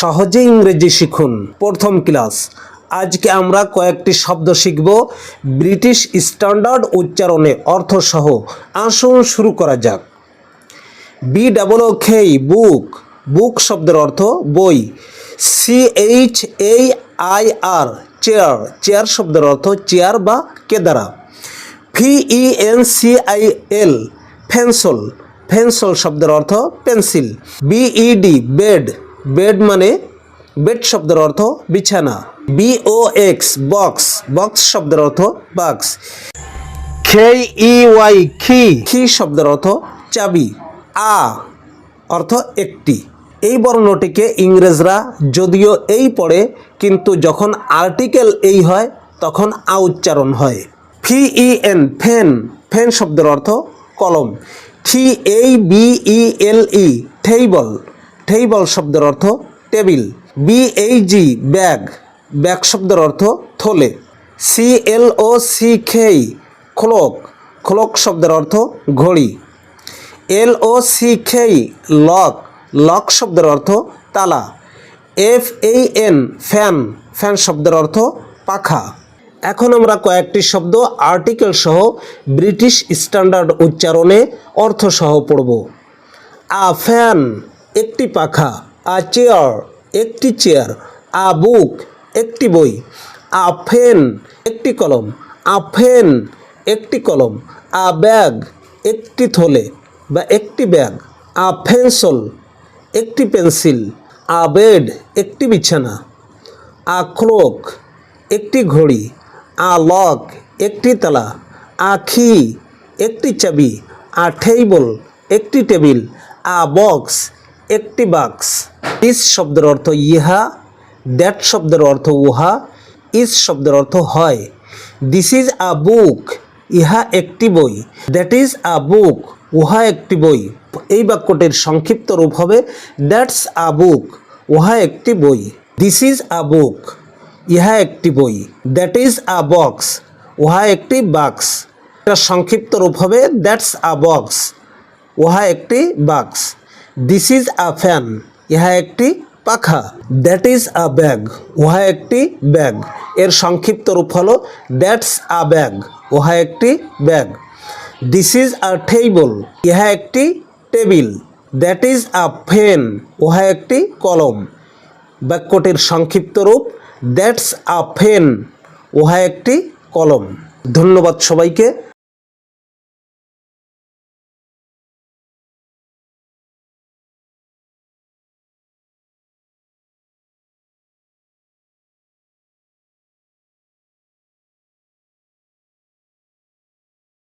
সহজে ইংরেজি শিখুন। প্রথম ক্লাস। আজকে আমরা কয়েকটি শব্দ শিখব। ব্রিটিশ স্ট্যান্ডার্ড উচ্চারণে অর্থসহ। আসুন শুরু করা যাক। বি ডাবল ও খেই বুক। বুক শব্দের অর্থ বই। C H A I R chair. Chair শব্দের অর্থ চেয়ার বা কেদারা। P E N C I L pencil pencil শব্দের অর্থ pencil. B E D, bed. Bed মানে বেড শব্দের অর্থ বিছানা। বিও এক্স বক্স বক্স শব্দের অর্থ বাক্স খেই ই ওয়াই খি খি শব্দের অর্থ চাবি। আ অর্থ একটি। এই বর্ণটিকে ইংরেজরা যদিও এই পড়ে, কিন্তু যখন আর্টিকেল এই হয়, তখন আ উচ্চারণ হয়। ফি ই এন ফেন ফেন শব্দের অর্থ কলম। থি এই বি ই এল ই ঠেইবল ঠেইবল শব্দের অর্থ টেবিল বি এই জি ব্যাগ ব্যাগ শব্দের অর্থ থলে সি এল ও সি খেই খোলক খোলক শব্দের অর্থ ঘড়ি L O C K lock lock শব্দের অর্থ তালা এফ এন ফ্যান ফ্যান শব্দের অর্থ পাখা। এখন আমরা কয়েকটি শব্দ আর্টিকেল সহ ব্রিটিশ স্ট্যান্ডার্ড উচ্চারণে অর্থ সহ পড়ব। আ ফ্যান একটি পাখা, আ চেয়ার একটি চেয়ার, আ বুক একটি বই, আ ফেন একটি কলম, আ ফেন একটি কলম, আ ব্যাগ একটি থলে বা একটি ব্যাগ, আ পেন্সল একটি পেন্সিল, আ বেড একটি বিছানা, আ ক্লোক একটি ঘড়ি, আ লক একটি তালা, আ খি একটি চাবি, আ টেবিল একটি টেবিল, আ বক্স একটি বাক্স। ইস শব্দের অর্থ ইহা, দ্যাট শব্দের অর্থ উহা, ইস শব্দের অর্থ হয়। দিস ইজ আ বুক, ইহা একটি বই। দ্যাট ইজ আ বুক, উহা একটি বই। এই বাক্যটির সংক্ষিপ্ত রূপ হবে, দ্যাটস আ বুক, উহা একটি বই। দিস ইজ আ বুক, ইহা একটি বই। দ্যাট ইজ আ বক্স, উহা একটি বাক্স। এটা সংক্ষিপ্ত রূপ হবে, দ্যাটস আ বক্স, উহা একটি বাক্স। দিস ইজ আ ফ্যান ইহা একটি পাখা। দ্যাট ইজ আ ব্যাগ উহা একটি ব্যাগ এর সংক্ষিপ্ত রূপ হলো দ্যাটস আ ব্যাগ উহা একটি bag this is a table ইহা একটি টেবিল দ্যাট ইজ আ ফেন উহা একটি কলম। বাক্যটির সংক্ষিপ্ত রূপ দ্যাটস আ ফেন উহা একটি কলম। ধন্যবাদ সবাইকে।